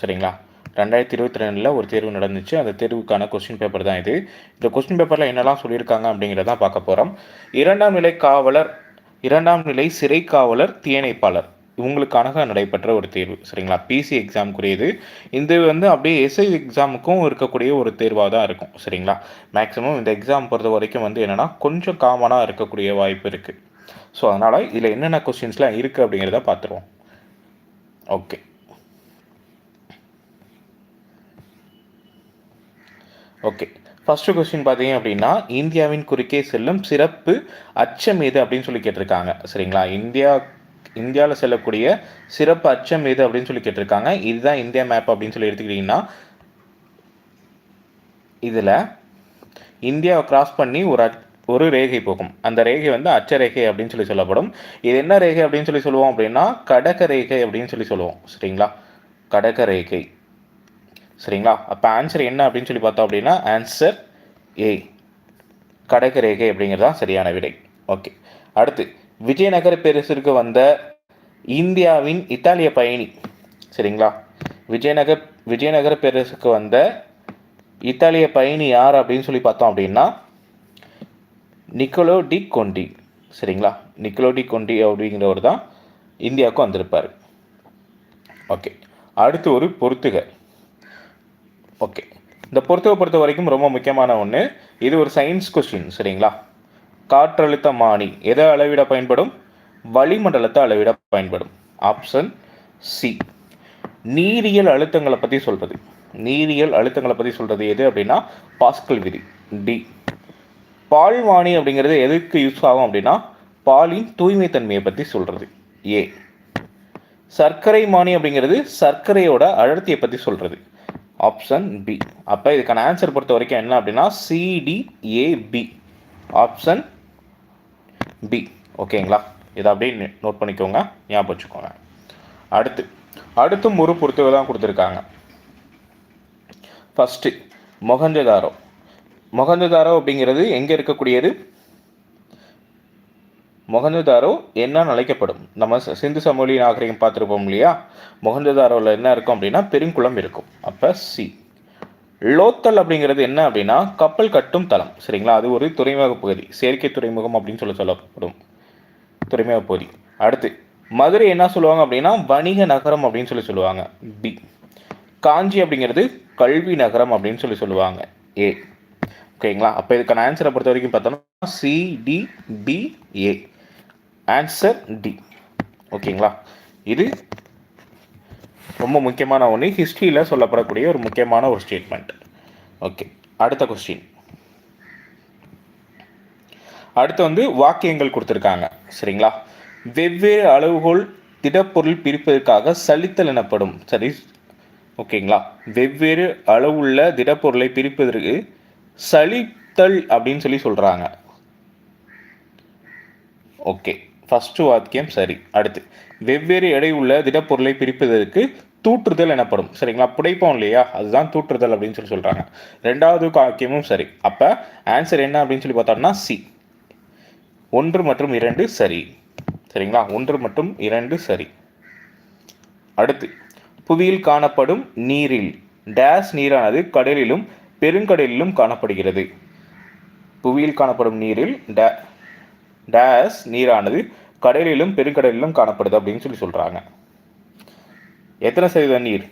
சரிங்களா? ரெண்டாயிரத்தி இருபத்தி ரெண்டில் ஒரு தேர்வு நடந்துச்சு. அந்த தேர்வுக்கான கொஸ்டின் பேப்பர் தான் இது. இந்த கொஸ்டின் பேப்பரில் என்னெல்லாம் சொல்லியிருக்காங்க அப்படிங்கிறத பார்க்க போகிறோம் இரண்டாம் நிலை காவலர் இரண்டாம் நிலை சிறை காவலர் தீயணைப்பாளர். இவங்களுக்கான நடைபெற்ற ஒரு தேர்வு சரிங்களா? பிசி எக்ஸாமுக்குரியது இது வந்து அப்படியே எஸ்ஐ எக்ஸாமுக்கும் இருக்கக்கூடிய ஒரு தேர்வாக தான் இருக்கும் சரிங்களா? மேக்ஸிமம் இந்த எக்ஸாம் பொறுத்த வரைக்கும் வந்து என்னென்னா கொஞ்சம் காமனாக இருக்கக்கூடிய வாய்ப்பு இருக்குது ஸோ அதனால் இதில் என்னென்ன கொஸ்டின்ஸ்லாம் இருக்குது அப்படிங்கிறத பார்த்துருவோம். ஓகே ஓகே ஃபஸ்ட்டு கொஸ்டின் பார்த்தீங்க அப்படின்னா இந்தியாவின் குறுக்கே செல்லும் சிறப்பு அச்சம் எது அப்படின்னு சொல்லி கேட்டிருக்காங்க. சரிங்களா? இந்தியா இந்தியாவில் செல்லக்கூடிய சிறப்பு அச்சம் எது அப்படின்னு சொல்லி கேட்டிருக்காங்க. இதுதான் இந்தியா மேப் அப்படின்னு சொல்லி எடுத்துக்கிட்டிங்கன்னா இதில் இந்தியாவை கிராஸ் பண்ணி ஒரு ஒரு ரேகை போகும். அந்த ரேகை வந்து அச்சரேகை அப்படின்னு சொல்லி சொல்லப்படும். இது என்ன ரேகை அப்படின்னு சொல்லி சொல்லுவோம் அப்படின்னா கடக ரேகை அப்படின்னு சொல்லி சொல்லுவோம். சரிங்களா? கடக ரேகை சரிங்களா? அப்போ ஆன்சர் என்ன அப்படின்னு சொல்லி பார்த்தோம் அப்படின்னா ஆன்சர் ஏ கடக ரேகை அப்படிங்கிறது தான் சரியான விடை. ஓகே அடுத்து விஜயநகர பேரரசிற்கு வந்த இந்தியாவின் இத்தாலிய பயணி சரிங்களா? விஜயநகர் விஜயநகர பேரரசுக்கு வந்த இத்தாலிய பயணி யார் அப்படின்னு சொல்லி பார்த்தோம் அப்படின்னா நிக்கோலோ டி கொண்டி சரிங்களா? நிக்கோலோ டி கொண்டி அப்படிங்கிறவர் தான் இந்தியாவுக்கு வந்திருப்பார். ஓகே அடுத்து ஒரு பொறுத்துக. ஓகே. இந்த பொறுத்துக பொறுத்த வரைக்கும் ரொம்ப முக்கியமான ஒன்று இது ஒரு சயின்ஸ் கொஸ்டின் சரிங்களா? காற்றழுத்த மானி எதை அளவிட பயன்படும்? வளிமண்டலத்தை அளவிட பயன்படும். ஆப்ஷன் சி நீரியல் அழுத்தங்களை பற்றி சொல்கிறது நீரியல் அழுத்தங்களை பற்றி சொல்கிறது எது அப்படின்னா பாஸ்கல் விதி. டி பால்வாணி அப்படிங்கிறது எதுக்கு யூஸ் ஆகும் அப்படின்னா பாலின் தூய்மை தன்மையை பற்றி சொல்கிறது ஏ சர்க்கரை மானி அப்படிங்கிறது சர்க்கரையோட அடர்த்தியை பற்றி சொல்கிறது ஆப்ஷன் பி அப்போ இதுக்கான ஆன்சர் பொறுத்த வரைக்கும் என்ன அப்படின்னா சிடிஏபி ஆப்ஷன் பி ஓகேங்களா இதை அப்படியே நோட் பண்ணிக்கோங்க. ஞாபகம் வச்சுக்கோங்க. அடுத்து அடுத்தும் ஒரு பொறுத்தவரை தான் கொடுத்துருக்காங்க. ஃபஸ்ட்டு மொகஞ்சதாரோ. மொகஞ்சதாரோ அப்படிங்கிறது எங்கே இருக்கக்கூடியது? மொகந்ததாரோ என்ன அழைக்கப்படும். நம்ம சிந்து சமவெளி நாகரிகம் பார்த்துருப்போம் இல்லையா? மொகந்ததாரோவில் என்ன இருக்கும் அப்படின்னா பெருங்குளம் இருக்கும். அப்போ சி லோத்தல் அப்படிங்கிறது என்ன அப்படின்னா கப்பல் கட்டும் தளம். சரிங்களா? அது ஒரு துறைமுக பகுதி. செயற்கை துறைமுகம் அப்படின்னு சொல்ல சொல்லப்படும். துறைமுக பகுதி. அடுத்து மதுரை என்ன சொல்லுவாங்க அப்படின்னா வணிக நகரம் அப்படின்னு சொல்லி சொல்லுவாங்க. பி காஞ்சி அப்படிங்கிறது கல்வி நகரம் அப்படின்னு சொல்லி சொல்லுவாங்க. ஏ ஓகேங்களா? அப்போ இதுக்கான ஆன்சரை பொறுத்த வரைக்கும் பார்த்தோம்னா சிடிபிஏ ஆன்சர் டி ஓகேங்களா? இது ரொம்ப முக்கியமான ஒன்று ஹிஸ்ட்ரியில் சொல்லப்படக்கூடிய ஒரு முக்கியமான ஒரு ஸ்டேட்மெண்ட் ஓகே அடுத்த கொஸ்டின் அடுத்து வந்து வாக்கியங்கள் கொடுத்துருக்காங்க. சரிங்களா? வெவ்வேறு அளவுகோல் திடப்பொருள் பிரிப்பதற்காக சலித்தல் எனப்படும். சரி ஓகேங்களா? வெவ்வேறு அளவுள்ள திடப்பொருளை பிரிப்பதற்கு சலித்தல் அப்படின்னு சொல்லி சொல்கிறாங்க ஓகே ஃபஸ்ட்டு வாக்கியம் சரி. அடுத்து வெவ்வேறு எடை உள்ள திடப்பொருளை பிரிப்பதற்கு தூற்றுதல் எனப்படும். சரிங்களா? புடைப்போம் இல்லையா? அதுதான் தூற்றுதல் அப்படின்னு சொல்லி சொல்கிறாங்க ரெண்டாவது வாக்கியமும் சரி. அப்போ ஆன்சர் என்ன அப்படின்னு சொல்லி பார்த்தோம்னா சி ஒன்று மற்றும் இரண்டு சரி. சரிங்களா? ஒன்று மற்றும் இரண்டு சரி. அடுத்து புவியில் காணப்படும் நீரில் டேஸ் நீரானது கடலிலும் பெருங்கடலிலும் காணப்படுகிறது. புவியில் காணப்படும் நீரில் டே டேஸ் நீரானது கடலிலும் பெருங்கடலிலும் காணப்படுது அப்படின்னு சொல்லி சொல்கிறாங்க எத்தனை சதவீத நீர்?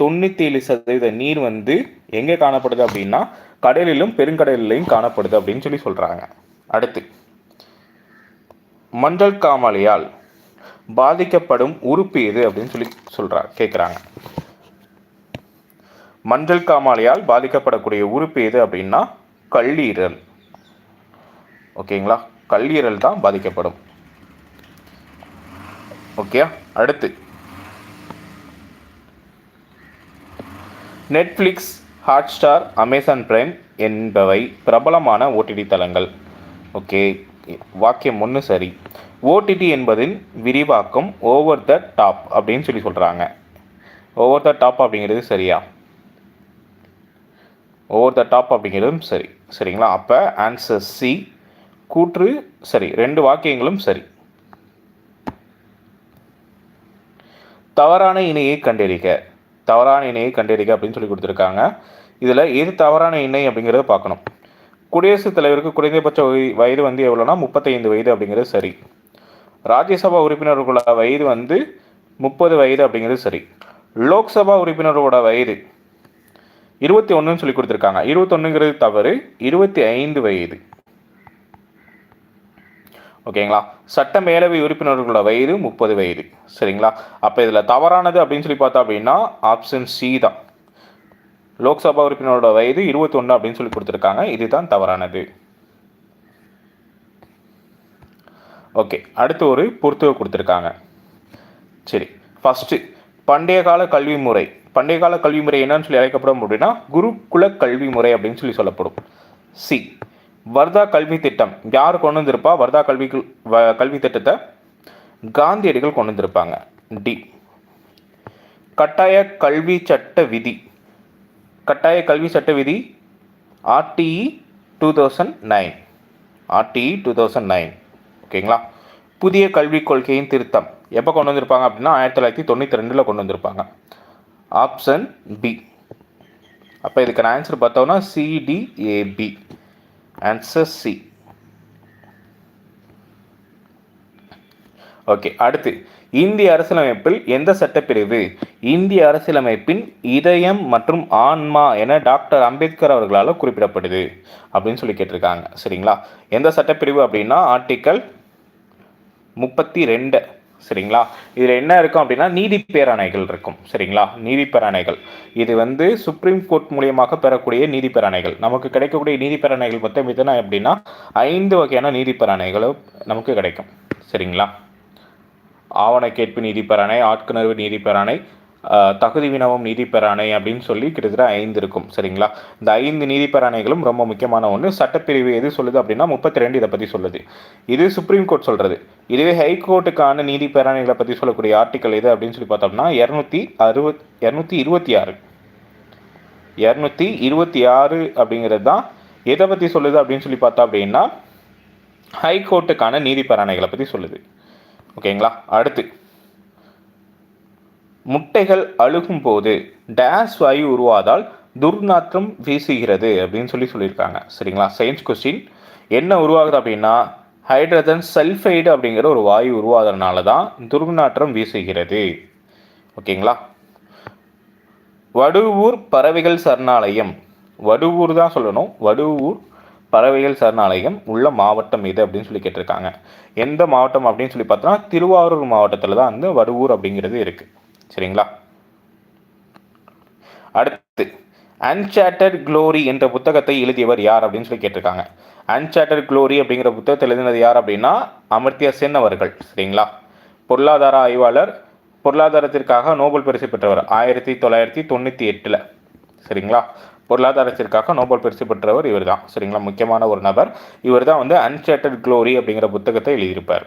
தொண்ணூற்றி ஏழு சதவீத நீர் வந்து எங்கே காணப்படுது அப்படின்னா கடலிலும் பெருங்கடலிலையும் காணப்படுது அப்படின்னு சொல்லி சொல்கிறாங்க அடுத்து மஞ்சள் காமாலையால் பாதிக்கப்படும் உறுப்பு எது அப்படின்னு சொல்லி சொல்கிறா கேட்குறாங்க மஞ்சள் காமாலையால் பாதிக்கப்படக்கூடிய உறுப்பு எது அப்படின்னா கல்லீரல். ஓகேங்களா? கல்லீரல் தான் பாதிக்கப்படும். ஓகே அடுத்து. நெட்ஃப்ளிக்ஸ் ஹாட்ஸ்டார் அமேசான் பிரைம் என்பவை பிரபலமான ஓடிடி தளங்கள். ஓகே வாக்கியம் ஒன்று சரி. ஓடிடி என்பதின் விரிவாக்கம் ஓவர் த டாப் அப்படின்னு சொல்லி சொல்கிறாங்க ஓவர் த டாப் அப்படிங்கிறது சரியா? ஓவர் த டாப் அப்படிங்கிறதும் சரி. சரிங்களா? அப்போ ஆன்சர் சி கூற்று சரி ரெண்டு வாக்கியங்களும் சரி. தவறான இணையை கண்டறிக. தவறான இணையை கண்டறிக அப்படின்னு சொல்லி கொடுத்துருக்காங்க. இதில் எது தவறான இணை அப்படிங்கிறத பார்க்கணும். குடியரசுத் தலைவருக்கு குறைந்தபட்ச வயது வந்து எவ்வளோனா முப்பத்தைந்து வயது அப்படிங்கிறது சரி. ராஜ்யசபா உறுப்பினர்களோட வயது வந்து முப்பது வயது அப்படிங்கிறது சரி. லோக்சபா உறுப்பினர்களோட வயது இருபத்தி ஒன்றுன்னு சொல்லி கொடுத்துருக்காங்க. இருபத்தொன்னுங்கிறது தவறு இருபத்தி ஐந்து வயது. ஓகேங்களா? சட்ட மேலவை உறுப்பினர்களோட வயது முப்பது வயது. சரிங்களா? அப்போ இதில் தவறானது அப்படின்னு சொல்லி பார்த்தா அப்படின்னா ஆப்ஷன் சி தான். லோக்சபா உறுப்பினரோட வயது இருபத்தொன்று அப்படின்னு சொல்லி கொடுத்துருக்காங்க. இதுதான் தவறானது. ஓகே அடுத்து ஒரு பொறுத்துவை கொடுத்துருக்காங்க. சரி ஃபஸ்ட்டு பண்டைய கால கல்வி முறை. பண்டைய கால கல்வி முறை என்னன்னு சொல்லி அழைக்கப்படும் அப்படின்னா குருகுல கல்வி முறை அப்படின்னு சொல்லி சொல்லப்படும். சி வர்தா கல்வி திட்டம். யார் கொண்டு வந்திருப்பா? வர்தா கல்வி கல்வி திட்டத்தை காந்தியடிகள் கொண்டு வந்திருப்பாங்க. டி. கட்டாய கல்வி சட்ட விதி. கட்டாய கல்வி சட்ட விதி RTE two thousand nine RTE two thousand nine ஓகேங்களா? புதிய கல்விக் கொள்கையின் திருத்தம். எப்போ கொண்டு வந்திருப்பாங்க அப்படின்னா ஆயிரத்தி தொள்ளாயிரத்தி தொண்ணூற்றி ரெண்டில் கொண்டு வந்திருப்பாங்க. ஆப்ஷன் பி அப்போ இதுக்கான ஆன்சர் பார்த்தோம்னா சிடிஏபி ஆன்சர் சி ஓகே அடுத்து. இந்திய அரசியலமைப்பில் எந்த சட்டப்பிரிவு? இந்திய அரசியலமைப்பின் இதயம் மற்றும் ஆன்மா என டாக்டர் அம்பேத்கர் அவர்களால் குறிப்பிடப்படுது அப்படின்னு சொல்லி கேட்டிருக்காங்க. சரிங்களா? எந்த சட்டப்பிரிவு அப்படின்னா ஆர்டிக்கல் முப்பத்தி ரெண்டு. சரிங்களா? இதில் என்ன இருக்கும் அப்படின்னா நீதி பேராணைகள் இருக்கும். சரிங்களா? நீதி பேராணைகள். இது வந்து சுப்ரீம் கோர்ட் மூலியமாக பெறக்கூடிய நீதி பேராணைகள். நமக்கு கிடைக்கக்கூடிய நீதி பேராணைகள் மொத்தம் எத்தனை அப்படின்னா ஐந்து வகையான நீதி பேராணைகளும் நமக்கு கிடைக்கும். சரிங்களா? ஆவண கேட்பு நீதி பேராணை ஆட்கணர்வு நீதி பேராணை தகுதி வினவும் நீதிப்பேராணை அப்படின்னு சொல்லி கிட்டத்தட்ட ஐந்து இருக்கும். சரிங்களா? இந்த ஐந்து நீதிப்பேராணைகளும் ரொம்ப முக்கியமான ஒன்று சட்டப்பிரிவு எது சொல்லுது அப்படின்னா முப்பத்தி ரெண்டு இதை பற்றி சொல்லுது. இது சுப்ரீம் கோர்ட் சொல்கிறது இதுவே ஹைகோர்ட்டுக்கான நீதி பேராணைகளை பற்றி சொல்லக்கூடிய ஆர்டிக்கல் எது அப்படின்னு சொல்லி பார்த்தோம்னா இரநூத்தி அறுபத் இரநூத்தி இருபத்தி ஆறு. இரநூத்தி இருபத்தி ஆறு அப்படிங்கிறது தான் எதை பற்றி சொல்லுது அப்படின்னு சொல்லி பார்த்தா அப்படின்னா ஹைகோர்ட்டுக்கான நீதி பேராணைகளை பற்றி சொல்லுது. ஓகேங்களா? அடுத்து. முட்டைகள் அழுகும் போது டேஸ் வாயு உருவாதால் துர்நாற்றம் வீசுகிறது அப்படின்னு சொல்லி சொல்லியிருக்காங்க. சரிங்களா? சயின்ஸ் கொஸ்டின் என்ன உருவாகுது அப்படின்னா ஹைட்ரஜன் சல்ஃபைடு அப்படிங்கிற ஒரு வாயு உருவாகிறதுனால தான் துர்நாற்றம் வீசுகிறது. ஓகேங்களா? வடுவூர் பறவைகள் சரணாலயம். வடுவூர் தான் சொல்லணும். வடுவூர் பறவைகள் சரணாலயம் உள்ள மாவட்டம் எது அப்படின்னு சொல்லி கேட்டிருக்காங்க. எந்த மாவட்டம் அப்படின்னு சொல்லி பார்த்தோன்னா திருவாரூர் மாவட்டத்தில் தான் வந்து வடுவூர் அப்படிங்கிறது இருக்குது சரிங்களா? அடுத்து அன்சாட்டட் க்ளோரி என்ற புத்தகத்தை எழுதியவர் யார் அப்படின்னு சொல்லி கேட்டிருக்காங்க. அன்சாட்டட் க்ளோரி அப்படிங்கிற புத்தகத்தை எழுதினது யார் அப்படின்னா அமர்த்தியா சென் அவர்கள். சரிங்களா? பொருளாதார ஆய்வாளர் பொருளாதாரத்திற்காக நோபல் பரிசு பெற்றவர். ஆயிரத்தி தொள்ளாயிரத்தி தொண்ணூற்றி எட்டில். சரிங்களா? பொருளாதாரத்திற்காக நோபல் பரிசு பெற்றவர் இவர் தான் சரிங்களா? முக்கியமான ஒரு நபர். இவர் தான் வந்து அன்சேட்டட் க்ளோரி அப்படிங்கிற புத்தகத்தை எழுதியிருப்பார்.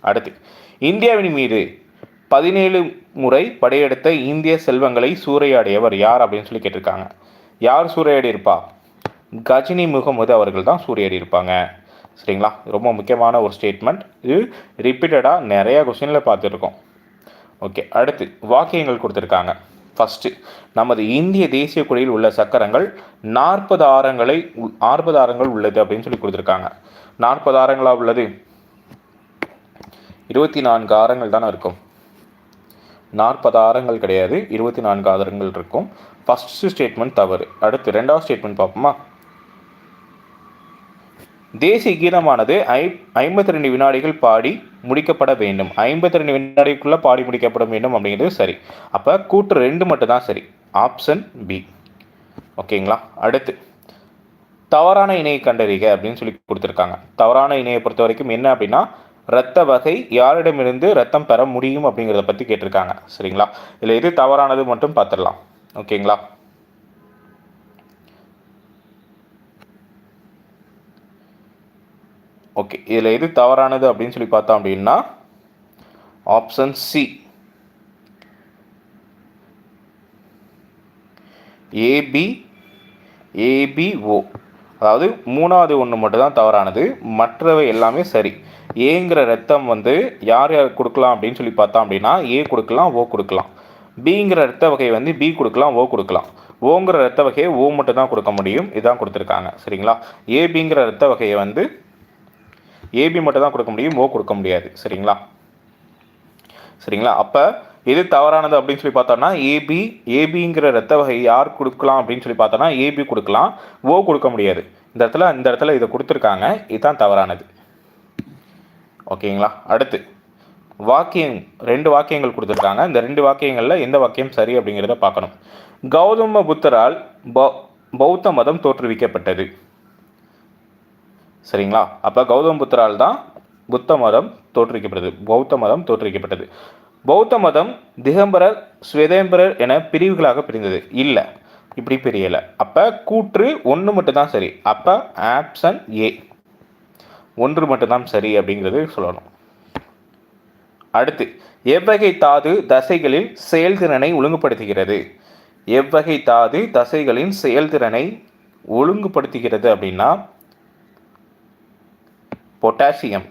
அடுத்து இந்தியாவின் மீது பதினேழு முறை படையெடுத்த இந்திய செல்வங்களை சூறையாடியவர் யார் அப்படின்னு சொல்லி கேட்டிருக்காங்க. யார் சூறையாடி இருப்பா கஜினி முகமது அவர்கள் தான் சூறையாடி இருப்பாங்க சரிங்களா? ரொம்ப முக்கியமான ஒரு ஸ்டேட்மெண்ட் இது ரிப்பீட்டடாக நிறையா கொஸ்டினில் பார்த்துருக்கோம். ஓகே அடுத்து வாக்கியங்கள் கொடுத்துருக்காங்க. ஃபஸ்ட்டு நமது இந்திய தேசிய கொடியில் உள்ள சக்கரங்கள் நாற்பது ஆரங்களை நாற்பது ஆரங்கள் உள்ளது அப்படின்னு சொல்லி கொடுத்துருக்காங்க. நாற்பது ஆரங்களாக உள்ளது? இருபத்தி நான்கு ஆரங்கள் தானே இருக்கும். நாற்பது ஆரங்கள் கிடையாது இருபத்தி நான்கு ஆதாரங்கள் இருக்கும். ஃபஸ்ட்டு ஸ்டேட்மெண்ட் தவறு. அடுத்து ரெண்டாவது ஸ்டேட்மெண்ட் பார்ப்போமா? தேசிய கீதமானது ஐ ஐம்பத்தி ரெண்டு வினாடிகள் பாடி முடிக்கப்பட வேண்டும். ஐம்பத்தி ரெண்டு வினாடிக்குள்ளே பாடி முடிக்கப்பட வேண்டும் அப்படிங்கிறது சரி. அப்போ கூட்டு ரெண்டு மட்டும்தான் சரி. ஆப்ஷன் பி ஓகேங்களா? அடுத்து தவறான இணையை கண்டறிக அப்படின்னு சொல்லி கொடுத்துருக்காங்க. தவறான இணையை பொறுத்த வரைக்கும் என்ன அப்படின்னா இரத்த வகை யாரிடமிருந்து ரத்தம் பெற முடியும் அப்படிங்கிறத பற்றி கேட்டிருக்காங்க. சரிங்களா? இதில் எது தவறானது மட்டும் பார்த்துடலாம் ஓகேங்களா? ஓகே. இதில் எது தவறானது அப்படின்னு சொல்லி பார்த்தோம் அப்படின்னா ஆப்ஷன் சி ஏபி ஏபிஓ அதாவது மூணாவது ஒன்று மட்டும்தான் தவறானது. மற்றவை எல்லாமே சரி. ஏங்கிற ரத்தம் வந்து யார் யார் கொடுக்கலாம் அப்படின்னு சொல்லி பார்த்தோம் அப்படின்னா ஏ கொடுக்கலாம் ஓ கொடுக்கலாம். பிங்கிற ரத்த வகையை வந்து பி கொடுக்கலாம் ஓ கொடுக்கலாம். ஓங்கிற ரத்த வகையை ஓ மட்டும் தான் கொடுக்க முடியும். இதான் கொடுத்துருக்காங்க. சரிங்களா? ஏபிங்கிற ரத்த வகையை வந்து ஏபி மட்டும் தான் கொடுக்க முடியும் ஓ கொடுக்க முடியாது. சரிங்களா? சரிங்களா? அப்போ எது தவறானது அப்படின்னு சொல்லி பார்த்தோம்னா ஏபி ஏபிங்கிற ரத்த வகை யார் கொடுக்கலாம் அப்படின்னு சொல்லி பார்த்தோம்னா ஏபி கொடுக்கலாம் ஓ கொடுக்க முடியாது. இந்த இடத்துல இந்த இடத்துல இதை கொடுத்துருக்காங்க. இதுதான் தவறானது. ஓகேங்களா? அடுத்து வாக்கியம் ரெண்டு வாக்கியங்கள் கொடுத்துருக்காங்க. இந்த ரெண்டு வாக்கியங்களில் எந்த வாக்கியம் சரி அப்படிங்கிறத பார்க்கணும். கௌதம புத்தரால் பௌ- பௌத்த மதம் தோற்றுவிக்கப்பட்டது. சரிங்களா? அப்போ கௌதம புத்தரால் தான் புத்த மதம் தோற்றுவிக்கப்பட்டது. பௌத்த மதம் தோற்றுவிக்கப்பட்டது. பௌத்த மதம் திகம்பரர் ஸ்வேதேம்பரர் என பிரிவுகளாக பிரிந்தது. இல்லை இப்படி பிரியலை. அப்போ கூற்று ஒன்று மட்டும்தான் சரி. அப்போ ஆப்ஷன் ஏ. ஒன்று மட்டும்தான் சரி அப்படிங்கிறது சொல்லணும். அடுத்து எவ்வகை தாது தசைகளில் செயல்திறனை ஒழுங்குபடுத்துகிறது. எவ்வகை தாது தசைகளின் செயல்திறனை ஒழுங்குபடுத்துகிறது அப்படின்னா பொட்டாசியம்.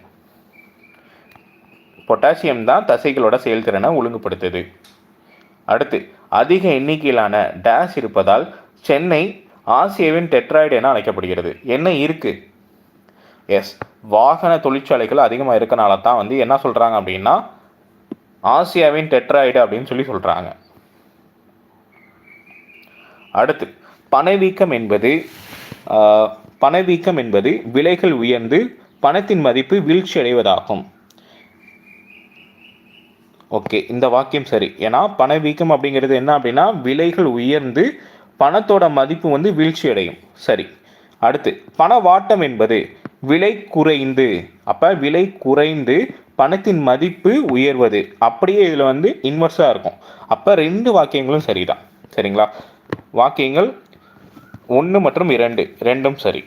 பொட்டாசியம் தான் தசைகளோட செயல்திறனை ஒழுங்குபடுத்துது. அடுத்து அதிக எண்ணிக்கையிலான டேஷ் இருப்பதால் சென்னை ஆசியாவின் டெட்ராய்டு என அழைக்கப்படுகிறது. என்ன இருக்குது எஸ் வாகன தொழிற்சாலைகள் அதிகமாக இருக்கனால தான் வந்து என்ன சொல்கிறாங்க அப்படின்னா ஆசியாவின் டெட்ராய்டு அப்படின்னு சொல்லி சொல்கிறாங்க அடுத்து பணவீக்கம் என்பது பணவீக்கம் என்பது விலைகள் உயர்ந்து பணத்தின் மதிப்பு வீழ்ச்சி அடைவதாகும். ஓகே இந்த வாக்கியம் சரி. ஏன்னா பணவீக்கம் அப்படிங்கிறது என்ன அப்படின்னா விலைகள் உயர்ந்து பணத்தோட மதிப்பு வந்து வீழ்ச்சி அடையும். சரி. அடுத்து பணவாட்டம் என்பது விலை குறைந்து அப்போ விலை குறைந்து பணத்தின் மதிப்பு உயர்வது. அப்படியே இதில் வந்து இன்வெர்ஸாக இருக்கும். அப்போ ரெண்டு வாக்கியங்களும் சரிதான். சரிங்களா? வாக்கியங்கள் ஒன்று மற்றும் இரண்டு. ரெண்டும் சரி.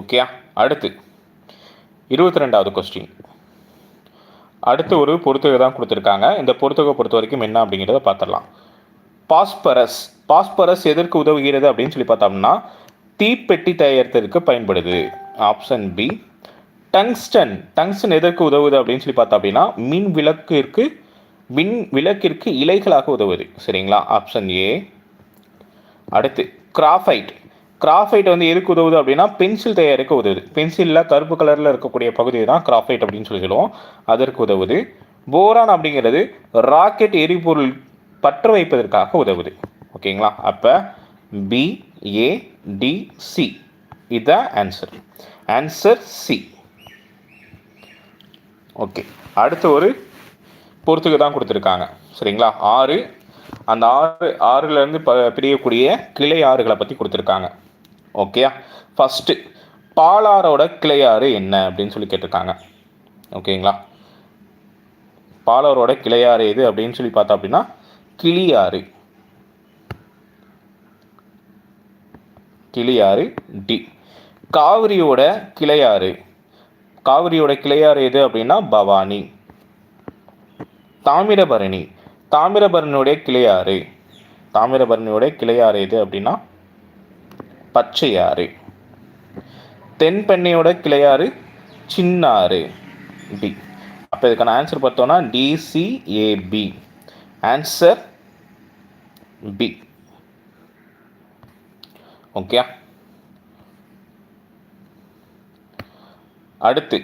ஓகேயா அடுத்து. இருபத்தி ரெண்டாவது கொஸ்டின் அடுத்து ஒரு பொறுத்துகை தான் கொடுத்துருக்காங்க. இந்த பொறுத்துகை பொறுத்த வரைக்கும் என்ன அப்படிங்கிறத பார்த்துடலாம். பாஸ்பரஸ் பாஸ்பரஸ் எதற்கு உதவுகிறது அப்படின்னு சொல்லி பார்த்தோம்னா தீப்பெட்டி தயாரித்ததற்கு பயன்படுது. ஆப்ஷன் பி டங்ஸ்டன் டங்ஸ்டன் எதற்கு உதவுது அப்படின்னு சொல்லி பார்த்தோம் அப்படின்னா மின் விளக்கிற்கு மின் விளக்கிற்கு இலைகளாக உதவுது. சரிங்களா? ஆப்ஷன் ஏ அடுத்து கிராஃபைட் கிராஃபைட் வந்து எதுக்கு உதவுது அப்படின்னா பென்சில் தயாரிக்க உதவுது. பென்சிலில் கருப்பு கலரில் இருக்கக்கூடிய பகுதி தான் கிராஃபைட் அப்படின்னு சொல்லி சொல்லுவோம் அதற்கு உதவுது போரான் அப்படிங்கிறது ராக்கெட் எரிபொருள் பற்ற வைப்பதற்காக உதவுது. ஓகேங்களா அப்போ பி ஏ டி சி இதுதான் ஆன்சர் ஆன்சர் சி ஓகே அடுத்து ஒரு பொறுத்துக்கு தான் கொடுத்துருக்காங்க. சரிங்களா? ஆறு. அந்த ஆறு ஆறுலேருந்து ப பிரியக்கூடிய கிளை ஆறுகளை பற்றி கொடுத்துருக்காங்க. ஓகேயா ஃபஸ்ட்டு பாலாரோட கிளை ஆறு என்ன அப்படின்னு சொல்லி கேட்டிருக்காங்க. ஓகேங்களா பாலாரோட கிளையாறு எது அப்படின்னு சொல்லி பார்த்தா அப்படின்னா கிளியாறு கிளியாறு டி. காவிரியோட கிளையாறு. காவிரியோட கிளையாறு எது அப்படின்னா பவானி. தாமிரபரணி. தாமிரபரணியுடைய கிளையாறு. தாமிரபரணியோட கிளையாறு எது அப்படின்னா பச்சையாறு. தென்பெண்ணையோட கிளையாறு சின்னாறு பி அப்போ இதுக்கான ஆன்சர் பார்த்தோம்னா டிசிஏபி ஆன்சர் பி ஓகே அடுத்து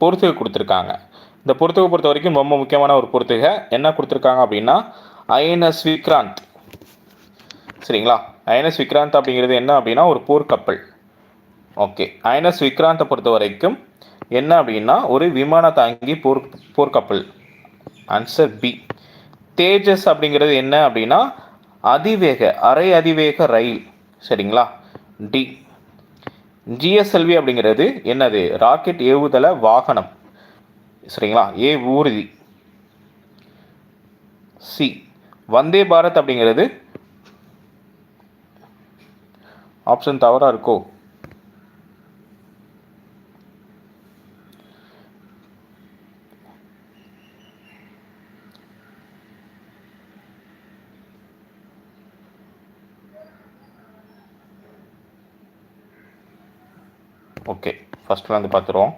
பொறுத்துகை கொடுத்துருக்காங்க. இந்த பொறுத்துகை பொறுத்த வரைக்கும் ரொம்ப முக்கியமான ஒரு பொறுத்துகை என்ன கொடுத்துருக்காங்க அப்படின்னா ஐஎன்எஸ் விக்ராந்த் சரிங்களா? ஐஎன்எஸ் விக்ராந்த் அப்படிங்கிறது என்ன அப்படின்னா ஒரு போர்க்கப்பல். ஓகே ஐஎன்எஸ் விக்ராந்தை பொறுத்த வரைக்கும் என்ன அப்படின்னா ஒரு விமான தாங்கி போர் போர்க்கப்பல். ஆன்சர் பி தேஜஸ் அப்படிங்கிறது என்ன அப்படின்னா அதிவேக அரை அதிவேக ரயில். சரிங்களா? டி ஜிஎஸ்எல்வி அப்படிங்கிறது என்னது? ராக்கெட் ஏவுதள வாகனம். சரிங்களா? ஏ ஊர்தி. சி வந்தே பாரத் அப்படிங்கிறது ஆப்ஷன் தவறாக இருக்கோ? ஓகே ஃபஸ்ட்டில் வந்து பார்த்துருவோம்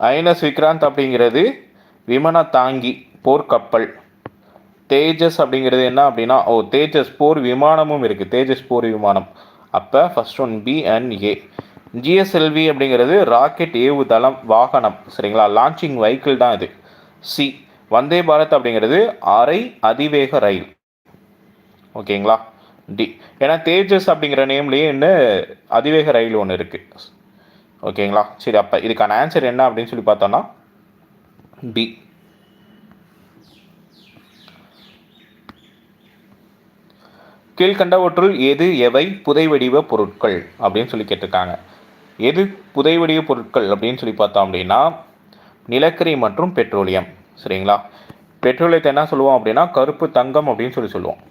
ஐஎன்எஸ் விக்ராந்த் அப்படிங்கிறது விமன தாங்கி போர்க்கப்பல். தேஜஸ் அப்படிங்கிறது என்ன அப்படின்னா ஓ தேஜஸ் போர் விமானமும் இருக்குது தேஜஸ் போர் விமானம். அப்போ first one B and A GSLV அப்படிங்கிறது ராக்கெட் ஏவுதளம் வாகனம். சரிங்களா? லான்ச்சிங் வெஹிக்கிள் தான் இது. சி வந்தே பாரத் அப்படிங்கிறது அரை அதிவேக ரயில். ஓகேங்களா? டி. ஏன்னா தேஜஸ் அப்படிங்கிற நேம்லேயே என்ன அதிவேக ரயில் ஒன்று இருக்குது ஓகேங்களா? சரி அப்போ இதுக்கான ஆன்சர் என்ன அப்படின்னு சொல்லி பார்த்தோன்னா பி கீழ்கண்டவற்றுள் எது எவை புதைவடிவ பொருட்கள் அப்படின்னு சொல்லி கேட்டிருக்காங்க. எது புதைவடிவ பொருட்கள் அப்படின்னு சொல்லி பார்த்தோம் அப்படின்னா நிலக்கரி மற்றும் பெட்ரோலியம். சரிங்களா? பெட்ரோலியத்தை என்ன சொல்லுவோம் அப்படின்னா கருப்பு தங்கம் அப்படின்னு சொல்லி சொல்லுவோம்.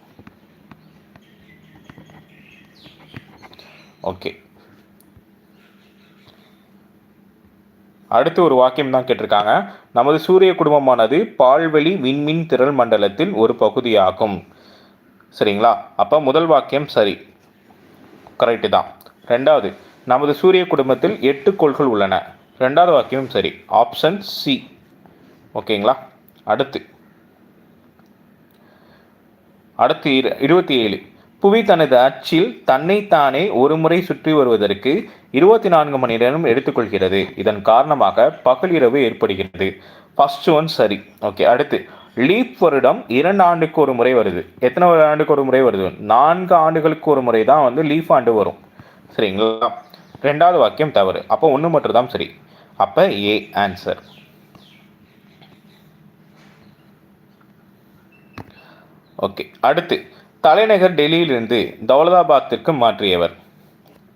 ஓகே அடுத்து ஒரு வாக்கியம் தான் கேட்டிருக்காங்க. நமது சூரிய குடும்பமானது பால்வெளி விண்மின் திரள் மண்டலத்தில் ஒரு பகுதியாகும். சரிங்களா? அப்போ முதல் வாக்கியம் சரி. கரெக்டு தான். ரெண்டாவது நமது சூரிய குடும்பத்தில் எட்டு கோள்கள் உள்ளன. ரெண்டாவது வாக்கியம் சரி. ஆப்ஷன் சி ஓகேங்களா அடுத்து. அடுத்து இரு இருபத்தி ஏழு. புவி தனது அச்சில் தன்னைத்தானே ஒரு முறை சுற்றி வருவதற்கு இருபத்தி நான்கு மணி நேரம் எடுத்துக்கொள்கிறது. இதன் காரணமாக பகல் இரவு ஏற்படுகிறது. ஃபர்ஸ்ட் ஒன் சரி. ஓகே அடுத்து. லீப் வருடம் இரண்டு ஆண்டுக்கு ஒரு முறை வருது. எத்தனை ஆண்டுக்கு ஒரு முறை வருது? நான்கு ஆண்டுகளுக்கு ஒரு முறை தான் வந்து லீஃப் ஆண்டு வரும். சரிங்களா? ரெண்டாவது வாக்கியம் தவறு. அப்போ ஒன்று மட்டும் தான் சரி. அப்போ ஏ ஆன்சர் ஓகே அடுத்து. தலைநகர் டெல்லியிலிருந்து தௌலதாபாத்திற்கு மாற்றியவர்.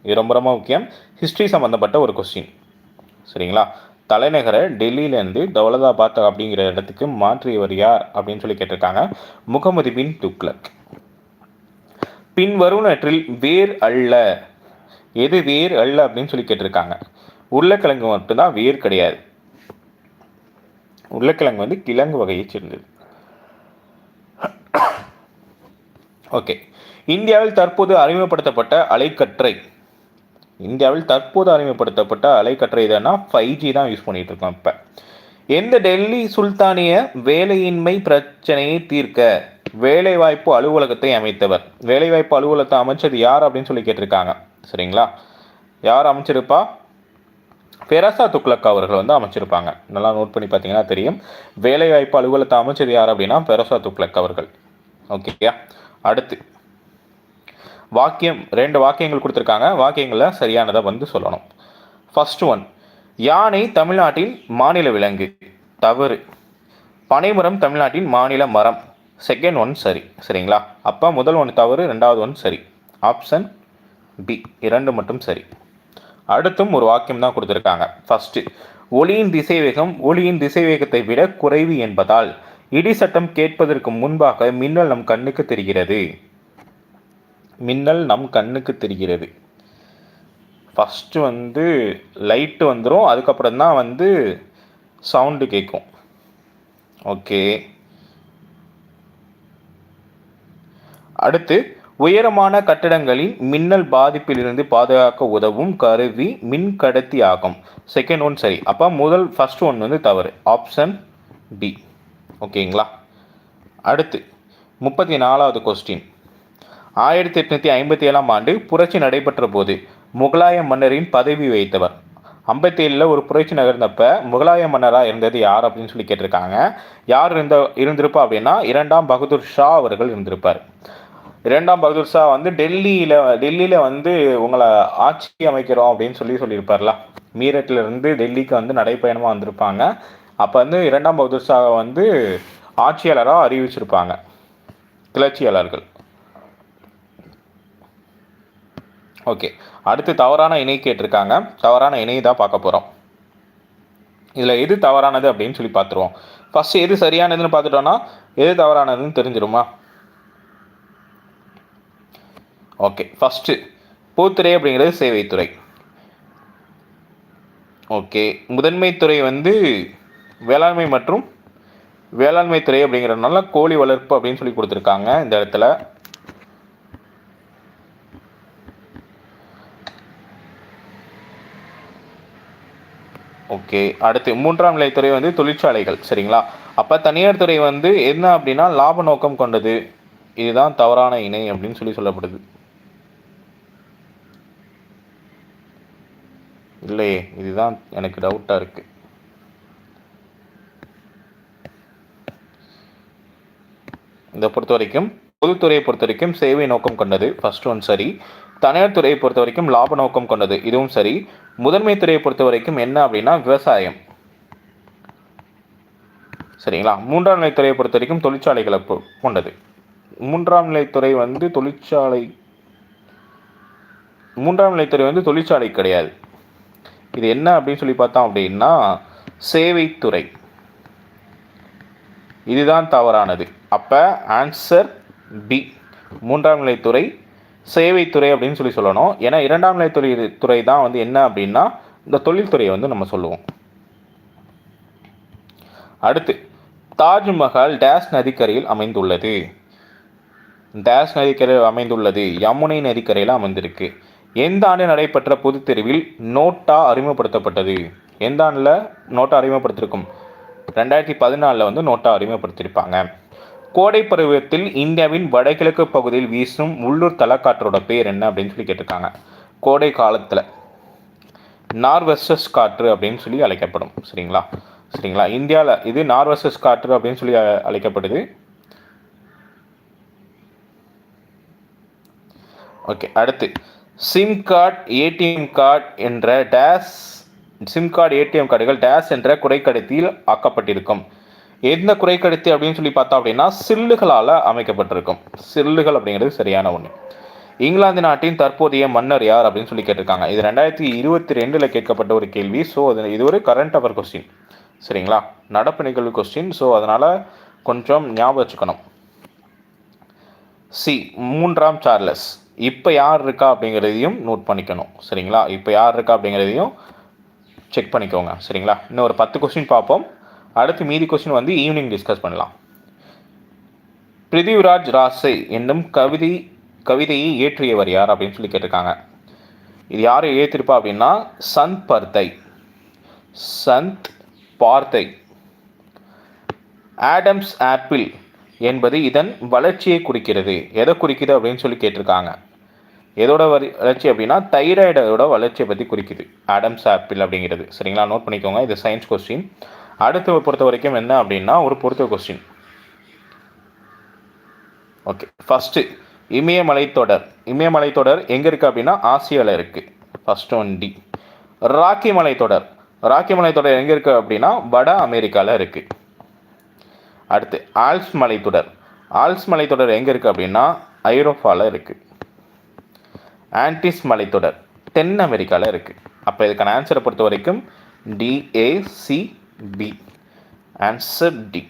இது ரொம்ப ரொம்ப முக்கியம். ஹிஸ்ட்ரி சம்மந்தப்பட்ட ஒரு கொஸ்டின் சரிங்களா? தலைநகரை டெல்லியிலேருந்து தௌலதாபாத் அப்படிங்கிற இடத்துக்கு மாற்றியவர் யார் அப்படின்னு சொல்லி கேட்டிருக்காங்க. முகமது பின் துக்லக் பின்வரும் வருவனற்றில் வேர் அல்ல. எது வேர் அல்ல அப்படின்னு சொல்லி கேட்டிருக்காங்க. உருளைக்கிழங்கு மட்டும்தான் வேர் கிடையாது. உருளைக்கிழங்கு வந்து கிழங்கு வகையை சேர்ந்தது. ஓகே இந்தியாவில் தற்போது அறிமுகப்படுத்தப்பட்ட அலைக்கற்றை. இந்தியாவில் தற்போது அறிமுகப்படுத்தப்பட்ட அலைக்கற்றை இதுனா ஃபைவ் ஜி தான் யூஸ் பண்ணிட்டு இருக்கோம் இப்போ. எந்த டெல்லி சுல்தானிய வேலையின்மை பிரச்சனையை தீர்க்க வேலைவாய்ப்பு அலுவலகத்தை அமைத்தவர். வேலைவாய்ப்பு அலுவலகத்தை அமைச்சது யார் அப்படின்னு சொல்லி கேட்டிருக்காங்க. சரிங்களா? யார் அமைச்சிருப்பா? பெரசா துக்ளக் அவர்கள் வந்து அமைச்சிருப்பாங்க. நல்லா நோட் பண்ணி பார்த்தீங்கன்னா தெரியும். வேலைவாய்ப்பு அலுவலகத்தை அமைச்சது யார் அப்படின்னா பெரசா துக்ளக் அவர்கள். ஓகேயா அடுத்து. வாக்கியம் ரெண்டு வாக்கியங்கள் கொடுத்துருக்காங்க. வாக்கியங்களில் சரியானதை வந்து சொல்லணும். ஃபஸ்ட் ஒன் யானை தமிழ்நாட்டின் மாநில விலங்கு. தவறு. பனைமரம் தமிழ்நாட்டின் மாநில மரம். செகண்ட் ஒன் சரி சரிங்களா? அப்போ முதல் ஒன் தவறு ரெண்டாவது ஒன் சரி. ஆப்ஷன் பி இரண்டு மட்டும் சரி. அடுத்தும் ஒரு வாக்கியம் தான் கொடுத்துருக்காங்க. ஃபஸ்ட்டு ஒளியின் திசைவேகம் ஒளியின் திசைவேகத்தை விட குறைவு என்பதால் இடி சட்டம் கேட்பதற்கு முன்பாக மின்னல் நம் கண்ணுக்கு தெரிகிறது. மின்னல் நம் கண்ணுக்கு தெரிகிறது. ஃபஸ்ட்டு வந்து லைட்டு வந்துடும் அதுக்கப்புறம் தான் வந்து சவுண்டு கேட்கும் ஓகே அடுத்து உயரமான கட்டடங்களின் மின்னல் பாதிப்பிலிருந்து பாதுகாக்க உதவும் கருவி மின் கடத்தி ஆகும். செகண்ட் ஒன் சரி. அப்போ முதல் ஃபர்ஸ்ட் ஒன் வந்து தவறு. ஆப்ஷன் பி ஓகேங்களா? அடுத்து முப்பத்தி நாலாவது கொஸ்டின் ஆயிரத்தி எட்நூற்றி ஐம்பத்தி ஏழாம் ஆண்டு புரட்சி நடைபெற்ற போது முகலாய மன்னரின் பதவி வைத்தவர் ஐம்பத்தேழில் ஒரு புரட்சி நகர்ந்தப்ப முகலாய மன்னராக இருந்தது யார் அப்படின்னு சொல்லி கேட்டிருக்காங்க. யார் இருந்த இருந்திருப்பா அப்படின்னா இரண்டாம் பகதூர் ஷா அவர்கள் இருந்திருப்பார். இரண்டாம் பகதூர் ஷா வந்து டெல்லியில் டெல்லியில் வந்து உங்களை ஆட்சி அமைக்கிறோம் அப்படின்னு சொல்லி சொல்லியிருப்பார்ல. மீரட்டில் இருந்து டெல்லிக்கு வந்து நடைப்பயணமாக வந்திருப்பாங்க. அப்போ வந்து இரண்டாம் பகதூர் வந்து ஆட்சியாளராக அறிவிச்சிருப்பாங்க கிளர்ச்சியாளர்கள். ஓகே அடுத்து தவறான இணை கேட்டிருக்காங்க. தவறான இணை தான் பார்க்க போகிறோம் இதில் எது தவறானது அப்படின்னு சொல்லி பார்த்துருவோம். ஃபஸ்ட்டு எது சரியானதுன்னு பார்த்துட்டோன்னா எது தவறானதுன்னு தெரிஞ்சிருமா? ஓகே ஃபஸ்ட்டு பூத்துறை அப்படிங்கிறது சேவைத்துறை. ஓகே முதன்மை துறை வந்து வேளாண்மை மற்றும் வேளாண்மை துறை அப்படிங்கிறதுனால கோழி வளர்ப்பு அப்படின்னு சொல்லி கொடுத்துருக்காங்க இந்த இடத்துல. ஓகே அடுத்து மூன்றாம் நிலைத்துறை வந்து தொழிற்சாலைகள் சரிங்களா? அப்போ தனியார் துறை வந்து என்ன அப்படின்னா லாப நோக்கம் கொண்டது. இதுதான் தவறான இணை அப்படின்னு சொல்லி சொல்லப்படுது. இல்லையே இதுதான் எனக்கு டவுட்டாக இருக்குது இதை பொறுத்த வரைக்கும் பொதுத்துறையை பொறுத்த வரைக்கும் சேவை நோக்கம் கொண்டது ஃபர்ஸ்ட் ஒன் சரி. தனியார் துறையை பொறுத்த வரைக்கும் லாப நோக்கம் கொண்டது இதுவும் சரி. முதன்மை துறையை பொறுத்த வரைக்கும் என்ன அப்படின்னா விவசாயம். சரிங்களா? மூன்றாம் நிலைத்துறையை பொறுத்த வரைக்கும் தொழிற்சாலைகளை கொண்டது. மூன்றாம் நிலைத்துறை வந்து தொழிற்சாலை மூன்றாம் நிலைத்துறை வந்து தொழிற்சாலை கிடையாது. இது என்ன அப்படின்னு சொல்லி பார்த்தோம் அப்படின்னா சேவைத்துறை. இதுதான் தவறானது. அப்போ ஆன்சர் பி மூன்றாம் நிலைத்துறை சேவைத்துறை அப்படின்னு சொல்லி சொல்லணும். ஏன்னா இரண்டாம் நிலைத்துறை துறை தான் வந்து என்ன அப்படின்னா இந்த தொழில்துறையை வந்து நம்ம சொல்லுவோம். அடுத்து தாஜ்மஹால் டேஷ் நதிக்கரையில் அமைந்துள்ளது. டேஷ் நதிக்கரையில் அமைந்துள்ளது. யமுனை நதிக்கரையில் அமைந்திருக்கு. எந்த ஆண்டு நடைபெற்ற பொதுத் தேர்வில் நோட்டா அறிமுகப்படுத்தப்பட்டது? எந்த ஆண்டில் நோட்டா அறிமுகப்படுத்திருக்கும்? ரெண்டாயிரத்தி பதினாலில் வந்து நோட்டா அறிமுகப்படுத்தியிருப்பாங்க. கோடை பருவத்தில் இந்தியாவின் வடகிழக்கு பகுதியில் வீசும் உள்ளூர் தலக்காற்றோட பேர் என்ன அப்படின்னு சொல்லி கேட்டிருக்காங்க. கோடை காலத்தில் நார்வெஸ்டஸ் காற்று அப்படின்னு சொல்லி அழைக்கப்படும். சரிங்களா? சரிங்களா? இந்தியாவில் இது நார்வெஸ்டஸ் காற்று அப்படின்னு சொல்லி அழைக்கப்படுது. ஓகே அடுத்து சிம் கார்டு ஏடிஎம் கார்டு என்ற டேஸ் சிம் கார்டு ஏடிஎம் கார்டுகள் டேஸ் என்ற குறைக்கடத்தியில் ஆக்கப்பட்டிருக்கும். எந்த குறைக்கடத்தி அப்படின்னு சொல்லி பார்த்தோம் அப்படின்னா சில்லுகளால் அமைக்கப்பட்டிருக்கும். சில்லுகள் அப்படிங்கிறது சரியான ஒன்று இங்கிலாந்து நாட்டின் தற்போதைய மன்னர் யார் அப்படின்னு சொல்லி கேட்டிருக்காங்க. இது ரெண்டாயிரத்தி இருபத்தி ரெண்டில் கேட்கப்பட்ட ஒரு கேள்வி. ஸோ அது இது ஒரு கரண்ட் அவர் கொஸ்டின் சரிங்களா? நடப்பு நிகழ்வு கொஸ்டின் ஸோ அதனால் கொஞ்சம் ஞாபகம் வச்சுக்கணும். சி மூன்றாம் சார்லஸ் இப்போ யார் இருக்கா அப்படிங்கிறதையும் நோட் பண்ணிக்கணும். சரிங்களா? இப்போ யார் இருக்கா அப்படிங்கிறதையும் செக் பண்ணிக்கோங்க. சரிங்களா? இன்னும் ஒரு பத்து கொஸ்டின் பார்ப்போம். அடுத்து மீதி கொஸ்டின் வந்து ஈவினிங் டிஸ்கஸ் பண்ணலாம். பிரிதிவிராஜ் ராசை என்னும் கவிதை கவிதையை இயற்றியவர் யார் அப்படின்னு சொல்லி கேட்டிருக்காங்க. இது யார் இயற்றிருப்பா அப்படின்னா சந்த் பர்தை சந்த் பார்த்தை. ஆடம்ஸ் ஆப்பிள் என்பது இதன் வளர்ச்சியை குறிக்கிறது. எதை குறிக்குது அப்படின்னு சொல்லி கேட்டிருக்காங்க. எதோட வரி வளர்ச்சி அப்படின்னா தைராய்டோட வளர்ச்சியை பற்றி குறிக்குது. ஆடம்ஸ் ஆப்பிள் அப்படிங்கிறது. சரிங்களா? நோட் பண்ணிக்கோங்க. இது சயின்ஸ் கொஸ்டின் அடுத்து பொறுத்த வரைக்கும் என்ன அப்படின்னா ஒரு பொறுத்த கொஸ்டின் ஓகே ஃபஸ்ட்டு இமயமலைத்தொடர். இமயமலைத்தொடர் எங்கே இருக்குது அப்படின்னா ஆசியாவில் இருக்குது ஃபஸ்ட் ஒன் டி ராக்கி மலைத்தொடர். ராக்கி மலைத்தொடர் எங்கே இருக்குது அப்படின்னா வட அமெரிக்காவில் இருக்குது அடுத்து ஆல்ஸ் மலைத்தொடர். ஆல்ஸ் மலைத்தொடர் எங்கே இருக்குது அப்படின்னா ஐரோப்பாவில் இருக்குது ஆன்டிஸ் மலைத்தொடர் தென் அமெரிக்காவில் இருக்குது அப்போ இதுக்கான ஆன்சரை பொறுத்த வரைக்கும் டிஏசிபி ஆன்சர் டி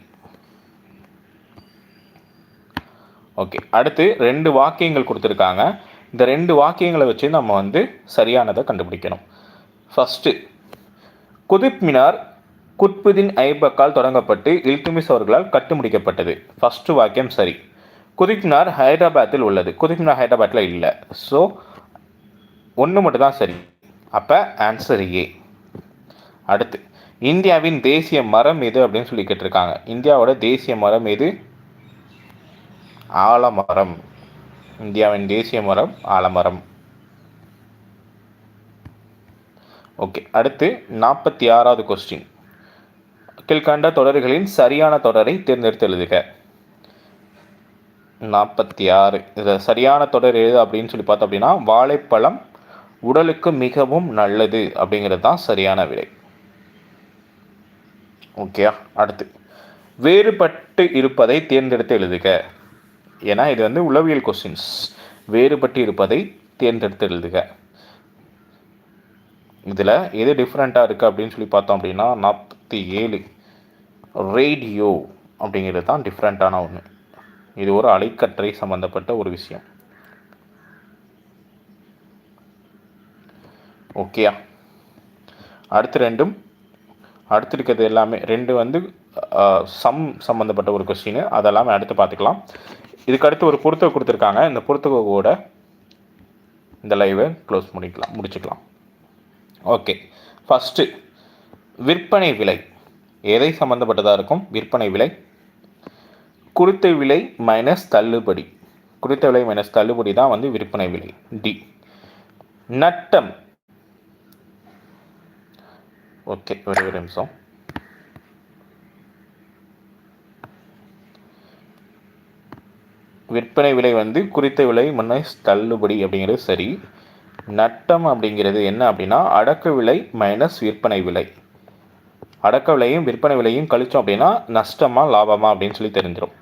ஓகே அடுத்து ரெண்டு வாக்கியங்கள் கொடுத்துருக்காங்க. இந்த ரெண்டு வாக்கியங்களை வச்சு நம்ம வந்து சரியானதை கண்டுபிடிக்கணும். ஃபஸ்ட்டு குதுப் மினார் குத்புதீன் ஐபக்கால் தொடங்கப்பட்டு இல்துமிஸ் அவர்களால் கட்டு முடிக்கப்பட்டது ஃபஸ்ட்டு வாக்கியம் சரி. குதுப் மினார் ஹைதராபாத்தில் உள்ளது. குதுப் மினார் ஹைதராபாத்தில் இல்லை. ஸோ ஒன்று மட்டும் தான் சரி. அப்போ ஆன்சர் ஏ அடுத்து இந்தியாவின் தேசிய மரம் எது அப்படின்னு சொல்லி கேட்டிருக்காங்க. இந்தியாவோட தேசிய மரம் எது? ஆலமரம். இந்தியாவின் தேசிய மரம் ஆலமரம். ஓகே அடுத்து நாற்பத்தி ஆறாவது கொஸ்டின் கீழ்கண்ட தொடர்களின் சரியான தொடரை தேர்ந்தெடுத்து எழுதுக. நாற்பத்தி ஆறு இதில் சரியான தொடர் எது அப்படின்னு சொல்லி பார்த்தோம் அப்படின்னா வாழைப்பழம் உடலுக்கு மிகவும் நல்லது அப்படிங்கிறது தான் சரியான விடை. ஓகேயா அடுத்து. வேறுபட்டு இருப்பதை தேர்ந்தெடுத்து எழுதுக. ஏன்னா இது வந்து உளவியல் கொஸ்டின்ஸ் வேறுபட்டு இருப்பதை தேர்ந்தெடுத்து எழுதுக. இதில் எது டிஃப்ரெண்ட்டாக இருக்குது அப்படின்னு சொல்லி பார்த்தோம் அப்படின்னா நாற்பத்தி ஏழு ரேடியோ அப்படிங்கிறது தான் டிஃப்ரெண்ட்டான ஒன்று இது ஒரு அலைக்கற்றை சம்மந்தப்பட்ட ஒரு விஷயம். ஓகேயா அடுத்து ரெண்டும். அடுத்து இருக்கிறது எல்லாமே ரெண்டு வந்து சம் சம்மந்தப்பட்ட ஒரு கொஸ்டின் அதெல்லாமே அடுத்து பார்த்துக்கலாம். இதுக்கு அடுத்து ஒரு பொறுத்தகை கொடுத்துருக்காங்க. இந்த பொறுத்தகோட இந்த லைவை க்ளோஸ் முடிக்கலாம் முடிச்சுக்கலாம். ஓகே ஃபஸ்ட்டு விற்பனை விலை. எதை சம்மந்தப்பட்டதாக இருக்கும்? விற்பனை விலை. குறித்த விலை மைனஸ் தள்ளுபடி. குறித்த விலை மைனஸ் தள்ளுபடி தான் வந்து விற்பனை விலை. டி நட்டம். ஓகே ஒரு ஒரு நிமிஷம். விற்பனை விலை வந்து குறித்த விலை மைனஸ் தள்ளுபடி அப்படிங்கிறது சரி. நட்டம் அப்படிங்கிறது என்ன அப்படின்னா அடக்க விலை மைனஸ் விற்பனை விலை. அடக்க விலையும் விற்பனை விலையும் கழிச்சோம் அப்படின்னா நஷ்டமா லாபமா அப்படின்னு சொல்லி தெரிஞ்சிடும்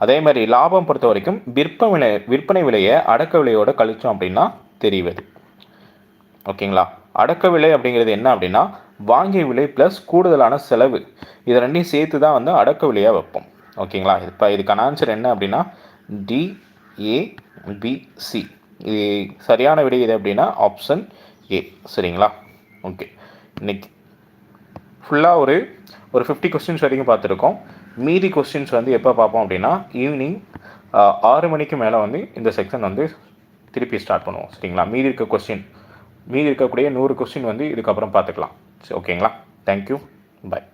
அதே மாதிரி லாபம் பொறுத்த வரைக்கும் விற்பனை விலை விற்பனை விலையை அடக்க விலையோட கழிச்சோம் அப்படின்னா தெரிவது ஓகேங்களா? அடக்க விலை அப்படிங்கிறது என்ன அப்படின்னா வாங்கிய விலை ப்ளஸ் கூடுதலான செலவு. இது ரெண்டையும் சேர்த்து தான் வந்து அடக்க விலையாக வைப்போம். ஓகேங்களா? இப்போ இதுக்கான ஆன்சர் என்ன அப்படின்னா டிஏபிசி இது சரியான விடை எது அப்படின்னா ஆப்ஷன் ஏ சரிங்களா? ஓகே இன்னைக்கு ஃபுல்லாக ஒரு ஒரு ஃபிஃப்டி கொஸ்டின்ஸ் வரைக்கும் பார்த்துருக்கோம். மீதி கொஸ்டின்ஸ் வந்து எப்போ பார்ப்போம் அப்படின்னா ஈவினிங் ஆறு மணிக்கு மேலே வந்து இந்த செக்ஷன் வந்து திருப்பி ஸ்டார்ட் பண்ணுவோம். சரிங்களா? மீதி இருக்க கொஸ்டின் மீதி இருக்கக்கூடிய நூறு கொஸ்டின் வந்து இதுக்கப்புறம் பார்த்துக்கலாம். சரி ஓகேங்களா தேங்க்யூ பாய்